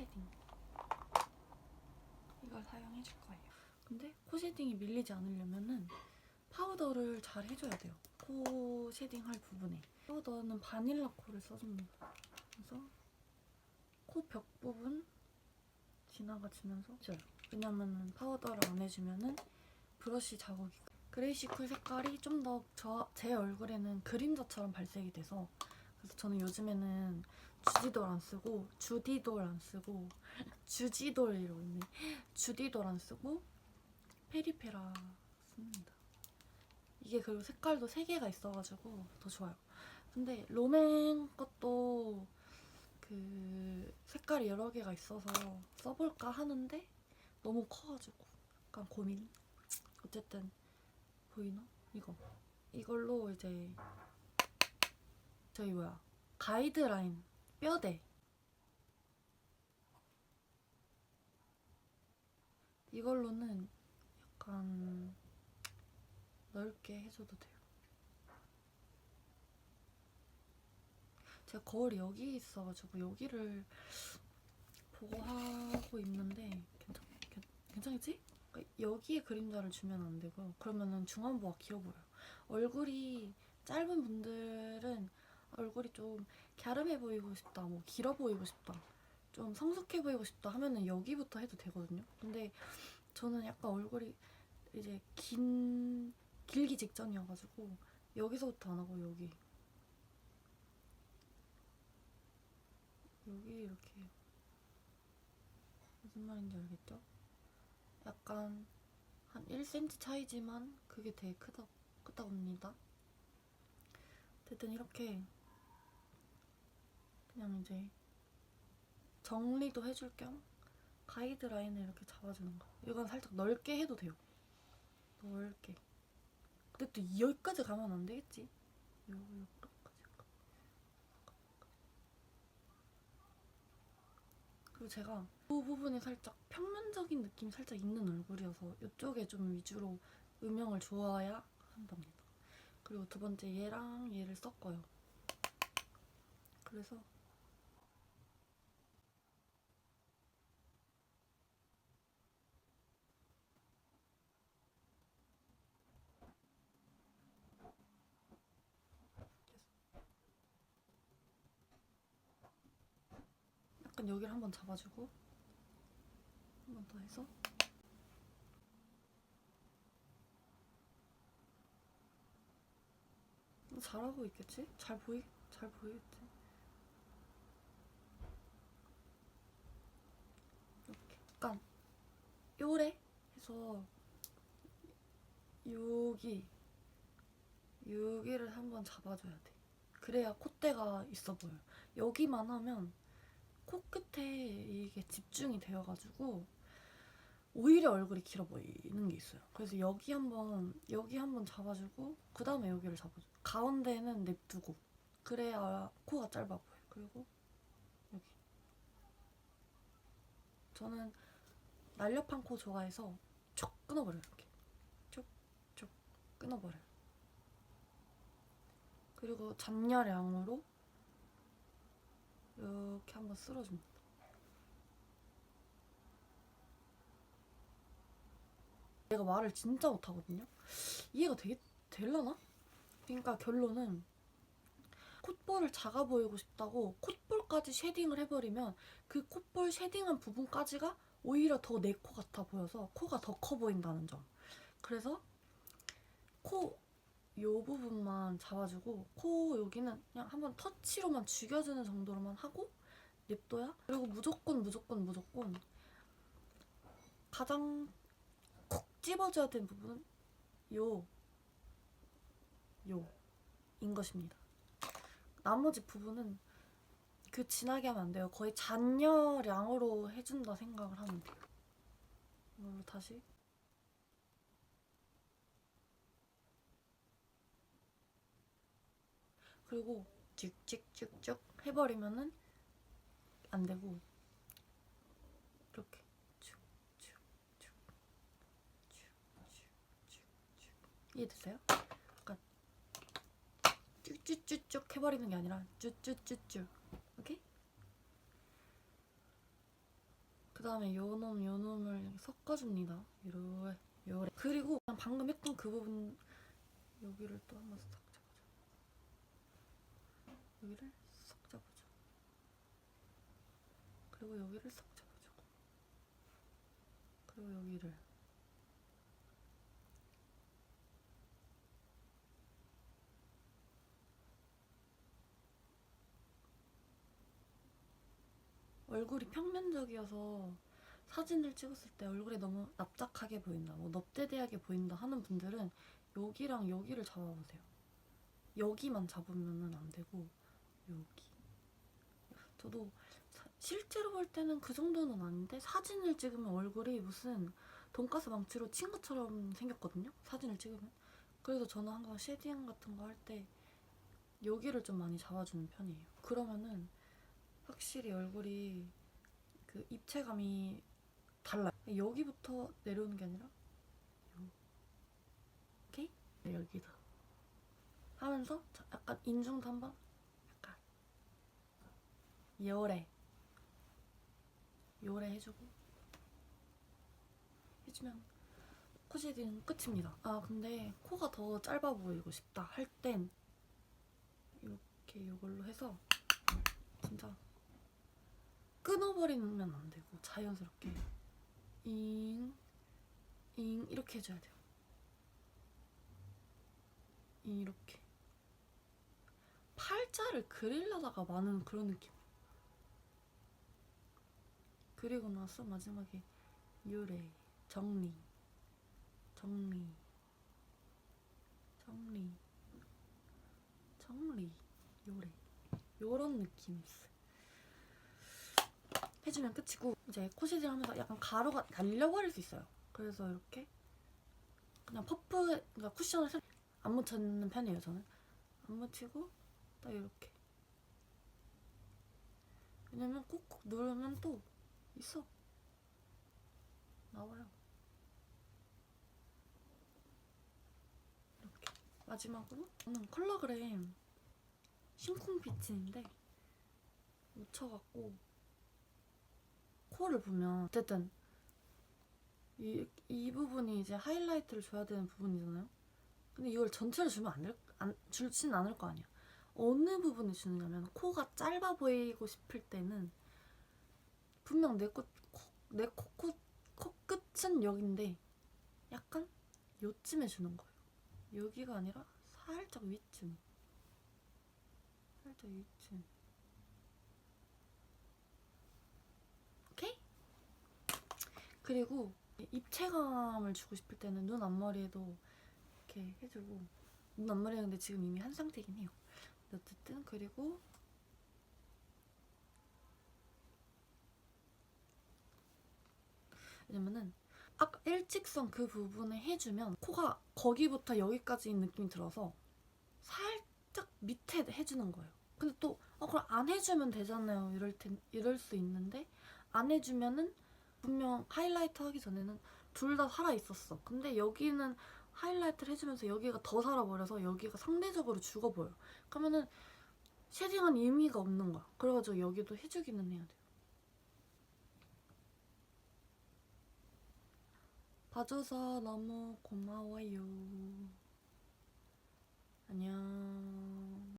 쉐딩 이걸 사용해 줄 거예요. 근데 코 쉐딩이 밀리지 않으려면은 파우더를 잘 해줘야 돼요. 코 쉐딩 할 부분에 파우더는 바닐라 코를 써줍니다. 그래서 코 벽 부분 지나가지면서 줘요. 왜냐면은 파우더를 안 해주면은 브러쉬 자국이 그레이시 쿨 색깔이 좀 더 제 얼굴에는 그림자처럼 발색이 돼서 그래서 저는 요즘에는 주디돌 안 쓰고 주디돌 안 쓰고 주지돌 이러고 있네. 주디돌 안 쓰고 페리페라 씁니다. 이게 그리고 색깔도 3개가 있어가지고 더 좋아요. 근데 롬앤 것도 그 색깔이 여러 개가 있어서 써볼까 하는데 너무 커가지고 약간 고민. 어쨌든 보이나? 이거. 이걸로 이제 저희 뭐야? 가이드라인 뼈대. 이걸로는 약간 넓게 해줘도 돼요. 제가 거울이 여기 있어가지고 여기를 보고 하고 있는데 괜찮, 괜, 괜찮겠지? 여기에 그림자를 주면 안 되고 그러면은 중안부가 길어 보여요. 얼굴이 짧은 분들은 얼굴이 좀 갸름해 보이고 싶다, 뭐 길어 보이고 싶다, 좀 성숙해 보이고 싶다 하면은 여기부터 해도 되거든요. 근데 저는 약간 얼굴이 이제 긴 길기 직전이어가지고 여기서부터 안 하고 여기 여기 이렇게. 무슨 말인지 알겠죠? 약간 한 1cm 차이지만 그게 되게 크다 크다 봅니다. 어쨌든 이렇게 그냥 이제 정리도 해줄 겸 가이드라인을 이렇게 잡아주는 거. 이건 살짝 넓게 해도 돼요. 넓게. 근데 또 여기까지 가면 안 되겠지. 요, 여기까지. 그리고 제가 이 부분이 살짝 평면적인 느낌이 살짝 있는 얼굴이어서 이쪽에 좀 위주로 음영을 주어야 한답니다. 그리고 두 번째 얘랑 얘를 섞어요. 그래서 약간 여기를 한번 잡아주고 한 번 더 해서 잘하고 있겠지? 잘 보이 잘 보이겠지? 이렇게 약간 요래 해서 여기 여기를 한번 잡아줘야 돼. 그래야 콧대가 있어 보여. 여기만 하면 코끝에 이게 집중이 되어가지고 오히려 얼굴이 길어 보이는 게 있어요. 그래서 여기 한번 여기 한번 잡아주고 그 다음에 여기를 잡아줘. 가운데는 냅두고 그래야 코가 짧아 보여. 그리고 여기 저는 날렵한 코 좋아해서 촉 끊어버려요. 이렇게 촉촉 끊어버려요. 그리고 잔여량으로 이렇게 한번 쓸어줍니다. 내가 말을 진짜 못하거든요. 이해가 되게 될라나? 그러니까 결론은 콧볼을 작아 보이고 싶다고 콧볼까지 쉐딩을 해버리면 그 콧볼 쉐딩한 부분까지가 오히려 더 내 코 같아 보여서 코가 더 커 보인다는 점. 그래서 코 요 부분만 잡아주고 코 여기는 그냥 한번 터치로만 죽여주는 정도로만 하고 냅둬야 그리고 무조건 무조건 무조건 가장 콕 집어줘야 되는 부분은 요, 요인 것입니다. 나머지 부분은 그 진하게 하면 안 돼요. 거의 잔여량으로 해준다 생각을 하면 돼요. 이걸로 다시 그리고 쭉쭉쭉쭉 해버리면은 안 되고 이렇게 쭉쭉쭉쭉쭉쭉 이해됐어요? 약간 쭉쭉쭉쭉 해버리는 게 아니라 쭉쭉쭉쭉? 그 다음에 요놈 요놈을 섞어줍니다. 요래 요래. 그리고 방금 했던 그 부분 여기를 또 한번 싹. 여기를 싹 잡아줘. 그리고 여기를 싹 잡아주고. 그리고 여기를. 얼굴이 평면적이어서 사진을 찍었을 때 얼굴이 너무 납작하게 보인다, 뭐 넙대대하게 보인다 하는 분들은 여기랑 여기를 잡아보세요. 여기만 잡으면은 안 되고 여기. 저도 사- 실제로 볼 때는 그 정도는 아닌데 사진을 찍으면 얼굴이 무슨 돈가스 망치로 친 것처럼 생겼거든요. 사진을 찍으면. 그래서 저는 항상 쉐딩 같은 거 할 때 여기를 좀 많이 잡아주는 편이에요. 그러면은 확실히 얼굴이 그 입체감이 달라요. 여기부터 내려오는 게 아니라 이렇게 여기다 하면서 자, 약간 인중도 한번 요래 요래 해주고 해주면 코 쉐딩 끝입니다. 아 근데 코가 더 짧아 보이고 싶다 할 땐 이렇게 이걸로 해서 진짜 끊어버리면 안 되고 자연스럽게 잉, 잉 이렇게 해줘야 돼요. 이렇게 팔자를 그리려다가 많은 그런 느낌. 그리고 나서 마지막에 유래 정리 정리 정리 정리 요래 요런 느낌이 있어요. 해주면 끝이고 이제 코시딜 하면서 약간 가루가 날려버릴 수 있어요. 그래서 이렇게 그냥 퍼프 그러니까 쿠션을 살- 안 묻히는 편이에요. 저는 안 묻히고 딱 이렇게 왜냐면 꾹꾹 누르면 또 있어 나와요. 이렇게 마지막으로 저는 컬러 그램 심쿵 비치인데 묻혀갖고 코를 보면 어쨌든 이, 이 부분이 이제 하이라이트를 줘야 되는 부분이잖아요. 근데 이걸 전체를 주면 안 될, 안, 줄진 않을 거 아니야. 어느 부분을 주느냐면 코가 짧아 보이고 싶을 때는 분명 내 코, 코, 코끝은 여긴데 약간 요쯤에 주는 거예요. 여기가 아니라 살짝 위쯤. 살짝 위쯤. 그리고 입체감을 주고 싶을 때는 눈 앞머리에도 이렇게 해주고 눈 앞머리는 근데 지금 이미 한 상태긴 해요. 어쨌든 그리고 왜냐면은 아까 일직선 그 부분에 해주면 코가 거기부터 여기까지인 느낌이 들어서 살짝 밑에 해주는 거예요. 근데 또 어, 그럼 안 해주면 되잖아요. 이럴 텐 이럴 수 있는데 안 해주면은 분명 하이라이트 하기 전에는 둘 다 살아 있었어. 근데 여기는 하이라이트를 해주면서 여기가 더 살아버려서 여기가 상대적으로 죽어 보여. 그러면은 쉐딩한 의미가 없는 거야. 그래가지고 여기도 해주기는 해야 돼. 봐줘서 너무 고마워요. 안녕.